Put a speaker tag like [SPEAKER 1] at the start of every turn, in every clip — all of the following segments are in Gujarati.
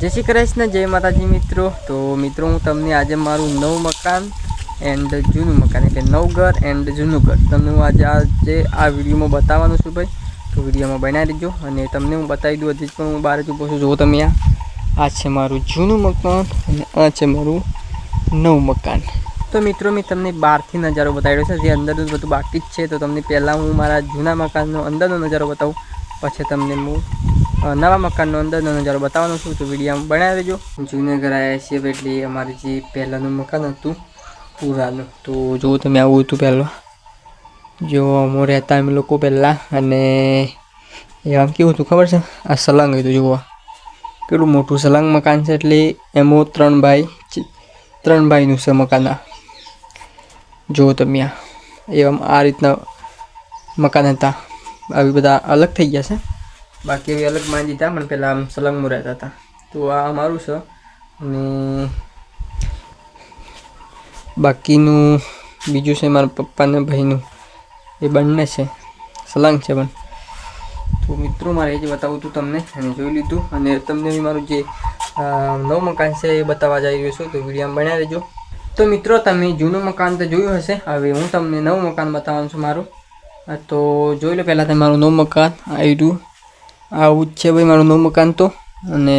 [SPEAKER 1] જય શ્રી કૃષ્ણ, જય માતાજી મિત્રો. તો મિત્રો, હું તમને આજે મારું નવું મકાન એન્ડ જૂનું મકાન એટલે નવું ઘર એન્ડ જૂનું ઘર. તમને હું આજે આજે આ વિડીયોમાં બતાવવાનું છું ભાઈ. તો વિડીયોમાં બનાવી દેજો અને તમને હું બતાવી દઉં, હજી પણ હું બહાર જ ઊભો છું. જુઓ તમે આ. આ છે મારું જૂનું મકાન અને આ છે મારું નવું મકાન. તો મિત્રો, મેં તમને બહારથી નજારો બતાવ્યો છે. જે અંદરનું બધું બાકી જ છે. તો તમને પહેલાં હું મારા જૂના મકાનનો અંદરનો નજારો બતાવું. પછી તમને હું નવા મકાનનો અંદરનો નજારો બતાવવાનો છું, તો વીડિયો બનાવી દેજો. જૂનાગઢ આવ્યા છીએ એટલે અમારે જે પહેલાંનું મકાન હતું, પુરાનું, તો જો તમે આવું હતું પહેલાં. જો અમો રહેતા અમે લોકો પહેલાં, અને એ આમ કેવું હતું ખબર છે? આ સલંગ હતું, જુઓ. કેટલું મોટું સલંગ મકાન છે, એટલે એમાં ત્રણ ભાઈ ત્રણ ભાઈનું છે મકાન જુઓ તમે આ. એમ આ રીતના મકાન હતા. આવી બધા અલગ થઈ ગયા છે. બાકી એવી અલગ માંજી દીધા પણ પહેલાં આમ સલંગમાં રહેતા હતા તો. આ અમારું છે. અને બાકીનું બીજું છે મારા પપ્પાને ભાઈનું. એ બંને છે. સલંગ છે પણ. તો મિત્રો, મારે એ જ બતાવું હતું તમને. અને જોઈ લીધું. અને તમને બી મારું જે નવું મકાન છે એ બતાવવા જઈ રહ્યો છું. તો વીડિયો બનાવી રહેજો તો મિત્રો, તમે જૂનું મકાન તો જોયું હશે. હવે હું તમને નવું મકાન બતાવવાનું છું મારું. તો જોઈ લો પહેલાં તમે મારું નવું મકાન. આવ્યું આવું જ છે ભાઈ, મારું નવું મકાન તો. અને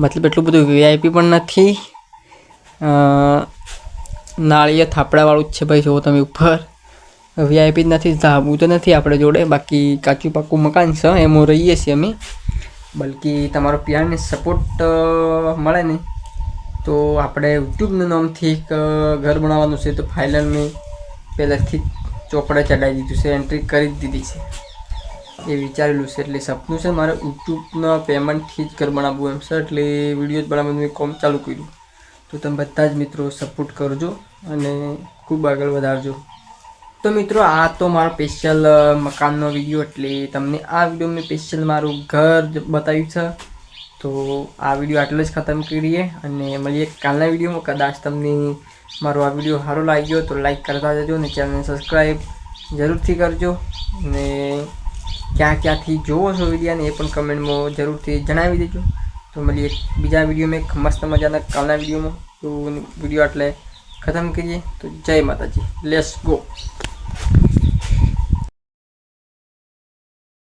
[SPEAKER 1] મતલબ એટલું બધું વીઆઈપી પણ નથી. નાળિયા થાપડાવાળું જ છે ભાઈ, જુઓ તમે ઉપર. વીઆઈપી જ નથી, ધાબું તો નથી આપણે જોડે. બાકી કાચું પાકું મકાન છે, એમાં રહીએ છીએ અમે. બલકી તમારો પિયારને સપોર્ટ મળે ને તો આપણે યુટ્યુબના નામથી એક ઘર બનાવવાનું છે, તો ફાઇનલ મેં પહેલાંથી ચોપડે ચડાવી દીધું છે એન્ટ્રી કરી દીધી છે. એ વિચારેલું છે એટલે સપનું છે મારે યુટ્યુબના પેમેન્ટથી જ ઘર બનાવવું એમ છે એટલે વીડિયો જ બનાવવાનું મેં કોમ ચાલુ કર્યું. તો તમે બધા જ મિત્રો સપોર્ટ કરજો અને ખૂબ આગળ વધારજો. તો મિત્રો, આ તો મારો સ્પેશિયલ મકાનનો વીડિયો એટલે તમને આ વીડિયો મેં સ્પેશિયલ મારું ઘર બતાવ્યું છે. તો આ વીડિયો આટલો જ ખતમ કરીએ અને મળીએ કાલના વિડીયોમાં કદાચ તમને મારો આ વીડિયો સારો લાગ્યો તો લાઈક કરતા જજો અને ચેનલને સબસ્ક્રાઈબ જરૂરથી કરજો. અને ક્યાં ક્યાંથી જોવો છો વિડીયાને એ પણ કમેન્ટમાં જરૂરથી જણાવી દેજો. તો મળીએ બીજા વિડીયોમાં એક મસ્ત મજાના કાલના વિડીયોમાં. તો વીડિયો એટલે ખતમ કરીએ. તો જય માતાજી. Let's go